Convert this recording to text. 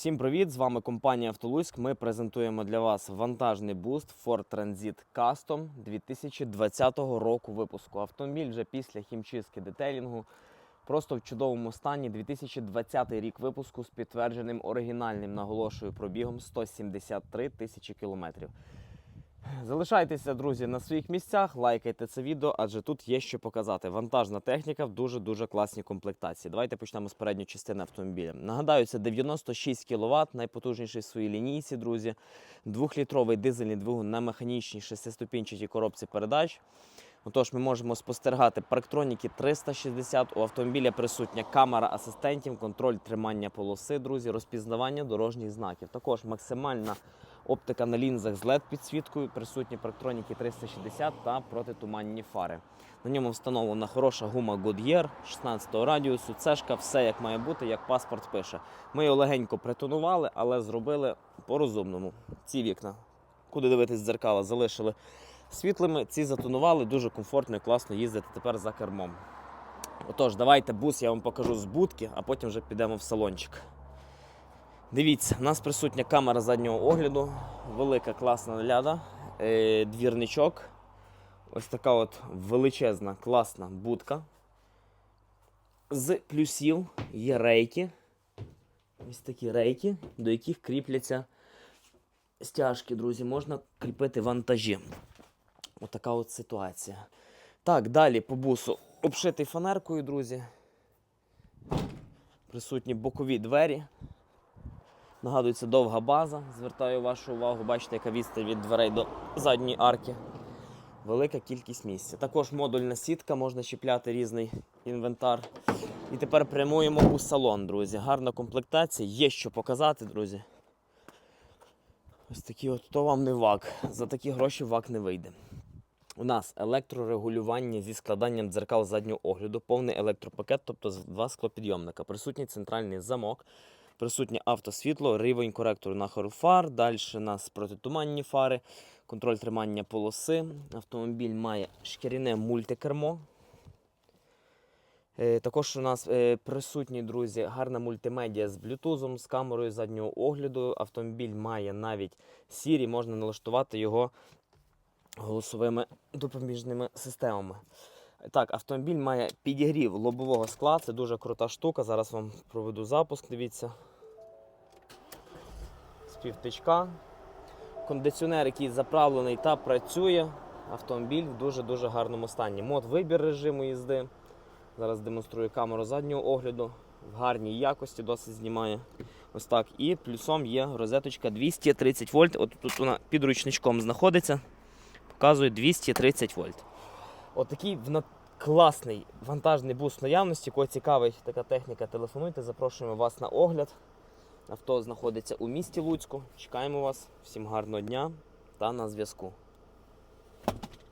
Всім привіт! З вами компанія Автолуськ. Ми презентуємо для вас вантажний буст Ford Transit Custom 2020 року випуску. Автомобіль вже після хімчистки детелінгу. Просто в чудовому стані 2020 рік випуску з підтвердженим оригінальним наголошую пробігом 173 тисячі кілометрів. Залишайтеся, друзі, на своїх місцях, лайкайте це відео, адже тут є що показати. Вантажна техніка в дуже-дуже класній комплектації. Давайте почнемо з передньої частини автомобіля. Нагадаю, це 96 кВт, найпотужніший в своїй лінійці, друзі. Двохлітровий дизельний двигун на механічній шестиступінчатій коробці передач. Отож, ми можемо спостерігати парктроніки 360. У автомобіля присутня камера асистентів, контроль тримання полоси, друзі, розпізнавання дорожніх знаків. Також максимальна оптика на лінзах з led підсвіткою, присутні парктроніки 360 та протитуманні фари. На ньому встановлена хороша гума Goodyear 16 радіусу. Цешка, все як має бути, як паспорт пише. Ми його легенько притонували, але зробили по-розумному. Ці вікна, куди дивитись дзеркала, залишили світлими. Ці затонували, дуже комфортно і класно їздити тепер за кермом. Отож, давайте бус я вам покажу з будки, а потім вже підемо в салончик. Дивіться, у нас присутня камера заднього огляду, велика класна ляда, е, двірничок. Ось така от величезна, класна будка. З плюсів є рейки. Ось такі рейки, до яких кріпляться стяжки, друзі. Можна кріпити вантажі. Отака от ситуація. Так, далі по бусу обшитий фанеркою, друзі. Присутні бокові двері. Нагадується довга база. Звертаю вашу увагу, бачите, яка відстань від дверей до задньої арки. Велика кількість місця. Також модульна сітка, можна чіпляти різний інвентар. І тепер прямуємо у салон, друзі. Гарна комплектація, є що показати, друзі. Ось такі от, то вам не ВАК. За такі гроші ВАК не вийде. У нас електрорегулювання зі складанням дзеркал заднього огляду, повний електропакет, тобто два склопідйомника. Присутній центральний замок, присутнє автосвітло, рівень коректору нахору фар. Далі у нас протитуманні фари, контроль тримання полоси. Автомобіль має шкіряне мультикермо. Е, Також у нас е, присутні, друзі, гарна мультимедіа з блютузом, з камерою заднього огляду. Автомобіль має навіть сірі, можна налаштувати його голосовими допоміжними системами. Так, автомобіль має підігрів лобового скла, це дуже крута штука. Зараз вам проведу запуск, дивіться. Півтичка. Кондиціонер, який заправлений та працює. Автомобіль в дуже-дуже гарному стані. Мод вибір режиму їзди. Зараз демонструю камеру заднього огляду. В гарній якості досить знімає. Ось так. І плюсом є розеточка 230 вольт. От тут вона під ручничком знаходиться. Показує 230 вольт. Отакий вна- класний вантажний бус наявності. Кого цікавить така техніка, телефонуйте, запрошуємо вас на огляд. Авто знаходиться у місті Луцьку. Чекаємо вас. Всім гарного дня та на зв'язку.